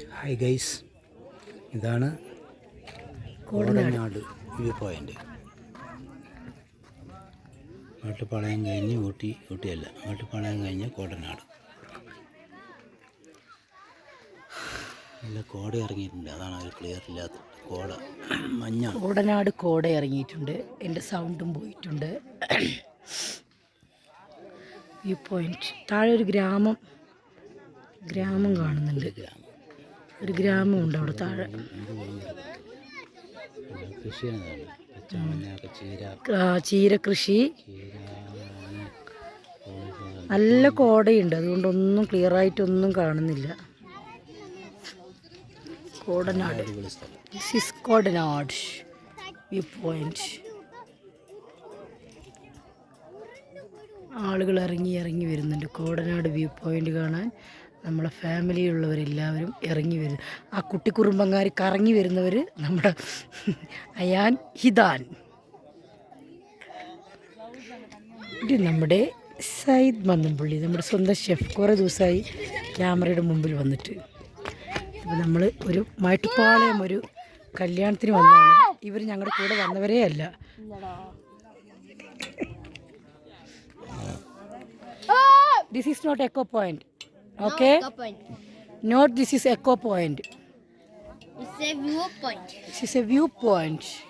Hi guys ഇതാണ് Kodanad view point Mettupalayam കഴിഞ്ഞ് ഊട്ടി ഊട്ടിയല്ല മേട്ടുപ്പാളയം കഴിഞ്ഞ് കോടനാട്. നല്ല കോട ഇറങ്ങിയിട്ടുണ്ട്. അതാണ് അതിൽ ക്ലിയർ ഇല്ലാത്ത കോട. മഞ്ഞ കോടനാട് കോട ഇറങ്ങിയിട്ടുണ്ട്. എന്റെ സൗണ്ടും പോയിട്ടുണ്ട്. വ്യൂ പോയിന്റ് താഴെ ഒരു ഗ്രാമം. ഗ്രാമം കാണുന്നുണ്ട്. ഗ്രാമം. ഒരു ഗ്രാമമുണ്ട് അവിടെ താഴെ. ചീര കൃഷി നല്ല കോടയുണ്ട്. അതുകൊണ്ടൊന്നും ക്ലിയർ ആയിട്ടൊന്നും കാണുന്നില്ല. Kodanad. This Kodanad. View point ആളുകൾ ഇറങ്ങി ഇറങ്ങി വരുന്നുണ്ട്. കോടനാട് വ്യൂ പോയിന്റ് കാണാൻ. നമ്മളെ ഫാമിലിയിലുള്ളവരെല്ലാവരും ഇറങ്ങി വരും. ആ കുട്ടിക്കുറുമ്പങ്ങാരി കറങ്ങി വരുന്നവർ നമ്മുടെ അയാൻ ഹിദാൻ. ഇത് നമ്മുടെ സയ്യിദ് മന്ദംപള്ളി നമ്മുടെ സ്വന്തം ഷെഫ് കുറേ ദിവസമായി ക്യാമറയുടെ മുമ്പിൽ വന്നിട്ട്. അപ്പോൾ നമ്മൾ ഒരു മാട്ടുപ്പാളയം ഒരു കല്യാണത്തിന് വന്നാണ്. ഇവർ ഞങ്ങളുടെ കൂടെ വന്നവരേ അല്ല. This is not echo point Okay? Not this is echo point. It's a viewpoint. This is a viewpoint.